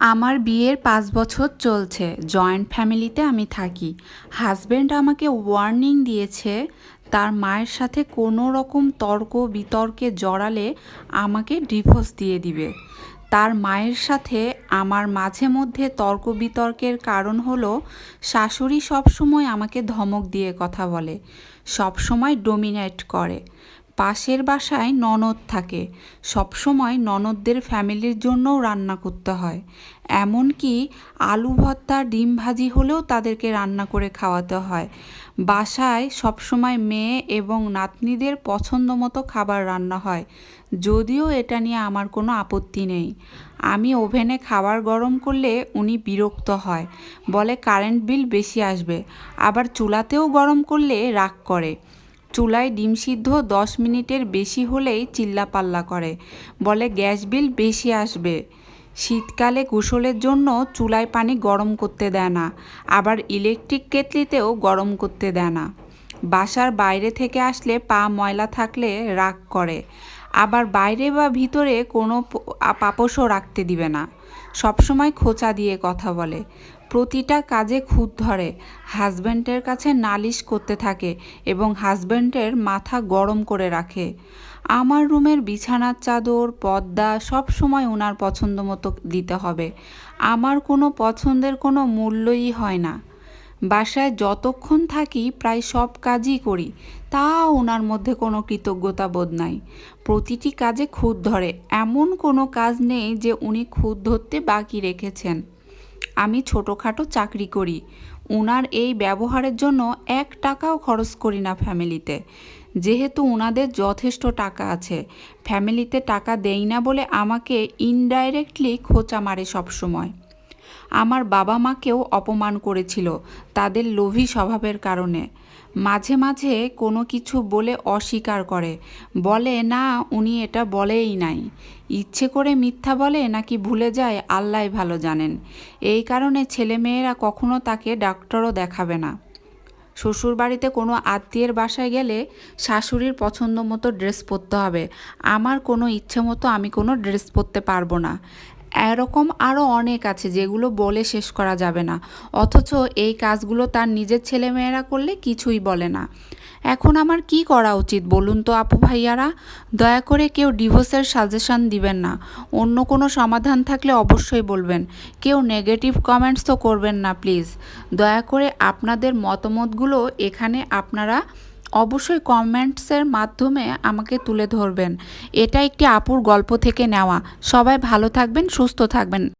আমার বিয়ের পাঁচ বছর চলছে, জয়েন্ট ফ্যামিলিতে আমি থাকি। হাজব্যান্ড আমাকে ওয়ার্নিং দিয়েছে, তার মায়ের সাথে কোনো রকম তর্ক বিতর্কে জড়ালে আমাকে ডিভোর্স দিয়ে দিবে। তার মায়ের সাথে আমার মাঝে মধ্যে তর্ক বিতর্কের কারণ হলো, শাশুড়ি সবসময় আমাকে ধমক দিয়ে কথা বলে, সবসময় ডোমিনেট করে। পাশের বাসায় ননদ থাকে। সবসময় ননদদের ফ্যামিলির জন্যও রান্না করতে হয়। এমনকি আলু ভর্তা, ডিম ভাজি হলেও তাদেরকে রান্না করে খাওয়াতে হয়। বাসায় সবসময় মেয়ে এবং নাতনিদের পছন্দ মতো খাবার রান্না হয়। যদিও এটা নিয়ে আমার কোনো আপত্তি নেই। আমি ওভেনে খাবার গরম করলে উনি বিরক্ত হয়, বলে কারেন্ট বিল বেশি আসবে, আবার চুলাতেও গরম করলে রাগ করে। চুলায় ডিম সিদ্ধ দশ মিনিটের বেশি হলেই চিল্লাপাল্লা করে। বলে গ্যাস বিল বেশি আসবে। শীতকালে কুশলের জন্য চুলায় পানি গরম করতে দেয় না। আবার ইলেকট্রিক কেটলিতেও গরম করতে দেয় না। বাসার বাইরে থেকে আসলে পা ময়লা থাকলে রাগ করে। আবার বাইরে বা ভিতরে কোনো পাপসও রাখতে দিবে না। সবসময় খোঁচা দিয়ে কথা বলে। প্রতিটা কাজে খুঁত ধরে। হাজব্যান্ডের কাছে নালিশ করতে থাকে এবং হাজব্যান্ডের মাথা গরম করে রাখে। আমার রুমের বিছানার চাদর পদ্মা সব সময় ওনার পছন্দ মতো দিতে হবে। আমার কোনো পছন্দের কোনো মূল্যই হয় না। বাসায় যতক্ষণ থাকি প্রায় সব কাজই করি, তাও ওনার মধ্যে কোনো কৃতজ্ঞতা বোধ নাই। প্রতিটি কাজে খুঁত ধরে, এমন কোনো কাজ নেই যে উনি খুঁত ধরতে বাকি রেখেছেন। আমি ছোটোখাটো চাকরি করি ওনার এই ব্যবহারের জন্য এক টাকাও খরচ করি না ফ্যামিলিতে। যেহেতু ওনাদের যথেষ্ট টাকা আছে, ফ্যামিলিতে টাকা দেই না বলে আমাকে ইনডাইরেক্টলি খোঁচা মারে সবসময়। আমার বাবা মাকেও অপমান করেছিল তাদের লোভী স্বভাবের কারণে। মাঝে মাঝে কোনো কিছু বলে অস্বীকার করে। বলে, না, উনি এটা বলেই নাই। ইচ্ছে করে মিথ্যা বলে নাকি ভুলে যায়, আল্লাহ ভালো জানেন। এই কারণে ছেলেমেয়েরা কখনো তাকে ডাক্তারও দেখাবে না। শ্বশুর বাড়িতে কোনো আত্মীয়ের বাসায় গেলে শাশুড়ির পছন্দ মতো ড্রেস পরতে হবে। আমার কোনো ইচ্ছে মতো আমি কোনো ড্রেস পরতে পারব না। এরকম আরও অনেক আছে যেগুলো বলে শেষ করা যাবে না। অথচ এই কাজগুলো তার নিজের ছেলেমেয়েরা করলে কিছুই বলে না। এখন আমার কি করা উচিত বলুন তো আপু ভাইয়ারা? দয়া করে কেউ ডিভোর্সের সাজেশান দিবেন না। অন্য কোনো সমাধান থাকলে অবশ্যই বলবেন। কেউ নেগেটিভ কমেন্টস তো করবেন না প্লিজ। দয়া করে আপনাদের মতামতগুলো এখানে আপনারা অবশ্যই কমেন্টসের মাধ্যমে আমাকে তুলে ধরবেন। এটা একটি আপুর গল্প থেকে নেওয়া। সবাই ভালো থাকবেন, সুস্থ থাকবেন।